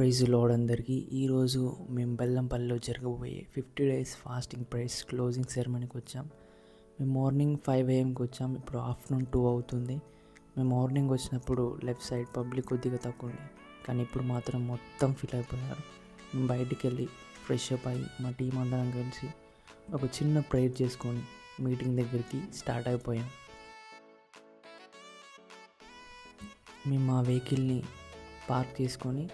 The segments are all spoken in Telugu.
ప్రైజ్ లోడ్ అందరికీ ఈరోజు మేము బెల్లంపల్లిలో జరగబోయే fifty days fasting praise closing సెరమనీకి వచ్చాం. మేము మార్నింగ్ ఫైవ్ ఏఎంకి వచ్చాం. ఇప్పుడు ఆఫ్టర్నూన్ టూ అవుతుంది. మేము మార్నింగ్ వచ్చినప్పుడు లెఫ్ట్ సైడ్ పబ్లిక్ కొద్దిగా తక్కువ ఉంది కానీ ఇప్పుడు మాత్రం మొత్తం ఫిల్ అయిపోయారు. మేము బయటికి వెళ్ళి ఫ్రెష్ అప్ అయ్యి మా టీం అందరం కలిసి ఒక చిన్న ప్రేయర్ చేసుకొని మీటింగ్ దగ్గరికి స్టార్ట్ అయిపోయాం. మేము మా వెహికల్ని పార్క్ చేసుకొని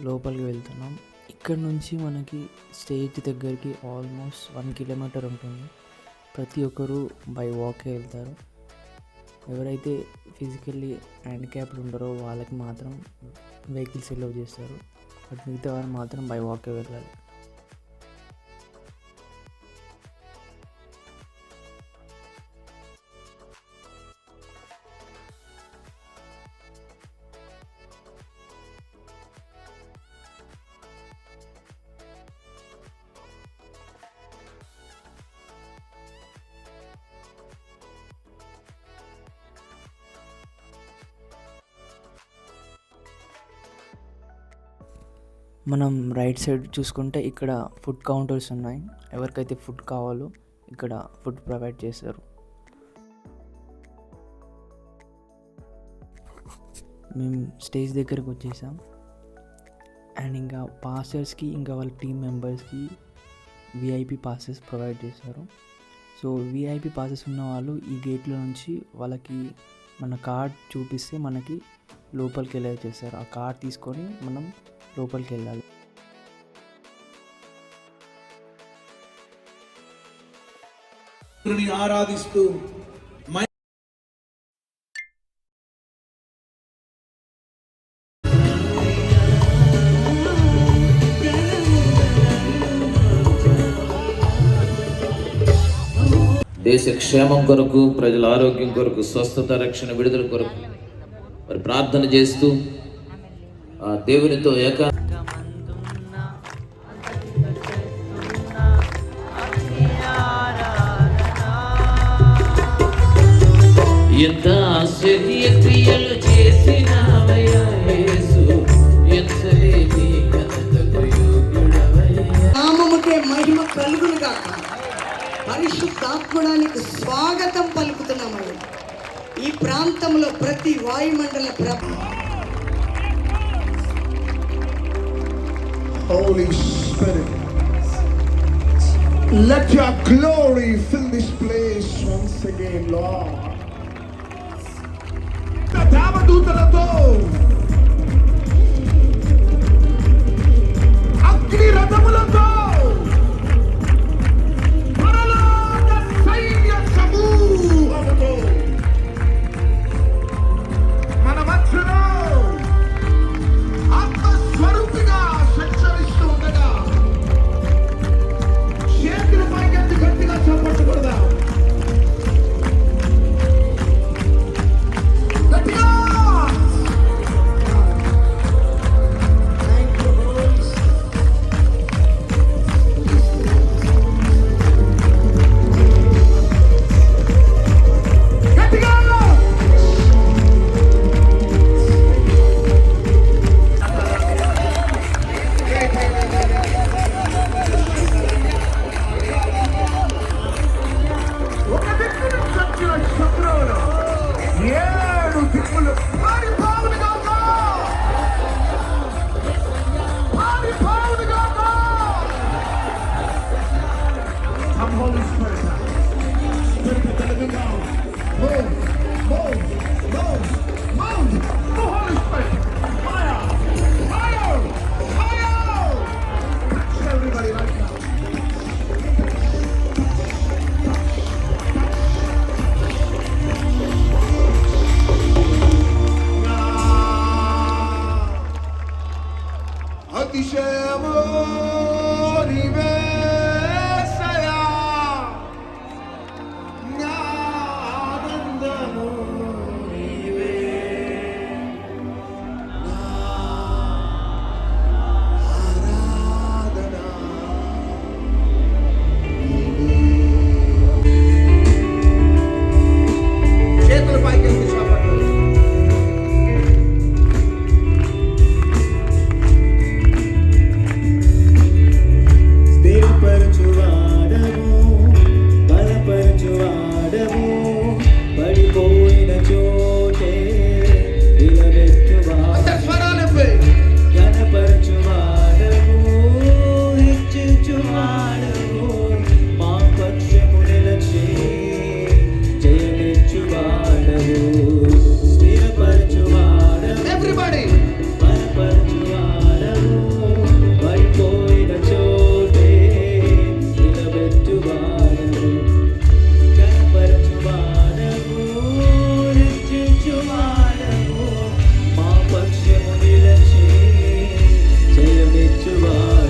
లోపలికి వెళ్తున్నాం. ఇక్కడ నుంచి మనకి స్టేజ్ దగ్గరికి ఆల్మోస్ట్ వన్ కిలోమీటర్ ఉంటుంది. ప్రతి ఒక్కరూ బై వాకే వెళ్తారు. ఎవరైతే ఫిజికల్లీ హ్యాండిక్యాప్డ్ ఉంటారో వాళ్ళకి మాత్రం వెహికల్స్ ఎలో చేస్తారు. బట్ మిగతా వారు మాత్రం బై వాకే వెళ్ళాలి. మనం రైట్ సైడ్ చూసుకుంటే ఇక్కడ ఫుడ్ కౌంటర్స్ ఉన్నాయి. ఎవరికైతే ఫుడ్ కావాలో ఇక్కడ ఫుడ్ ప్రొవైడ్ చేస్తారు. మేము స్టేజ్ దగ్గరకు వచ్చేసాం. అండ్ ఇంకా పాసర్స్కి ఇంకా వాళ్ళ టీం మెంబర్స్కి విఐపి పాసెస్ ప్రొవైడ్ చేస్తారు సో విఐపి పాసెస్ ఉన్న వాళ్ళు ఈ గేట్లో నుంచి వాళ్ళకి మన కార్డ్ చూపిస్తే మనకి లోపలికి వెళ్ళే చేస్తారు. ఆ కార్డ్ తీసుకొని మనం లోపలికి వెళ్ళాలి ఆరాధిస్తూ దేశ క్షేమం కొరకు ప్రజల ఆరోగ్యం కొరకు స్వస్థత రక్షణ విడుదల కొరకు. మరి ప్రార్థన చేస్తూ దేవునితో ఏక ఎంత ఆశ్చర్య క్రియలు చేసినావయ్యా యేసు. ఎంతలేని నామముకే మహిమ కలుగును కాక పరిశుద్ధాత్మడానికి స్వాగతం పలుకుతున్నామయ్యా ఈ ప్రాంతంలో ప్రతి వాయుమండల ప్ర Holy Spirit, let your glory fill this place once again, Lord. దేవదూతలతో అగ్ని రథములతో bakışa mor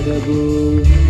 trouble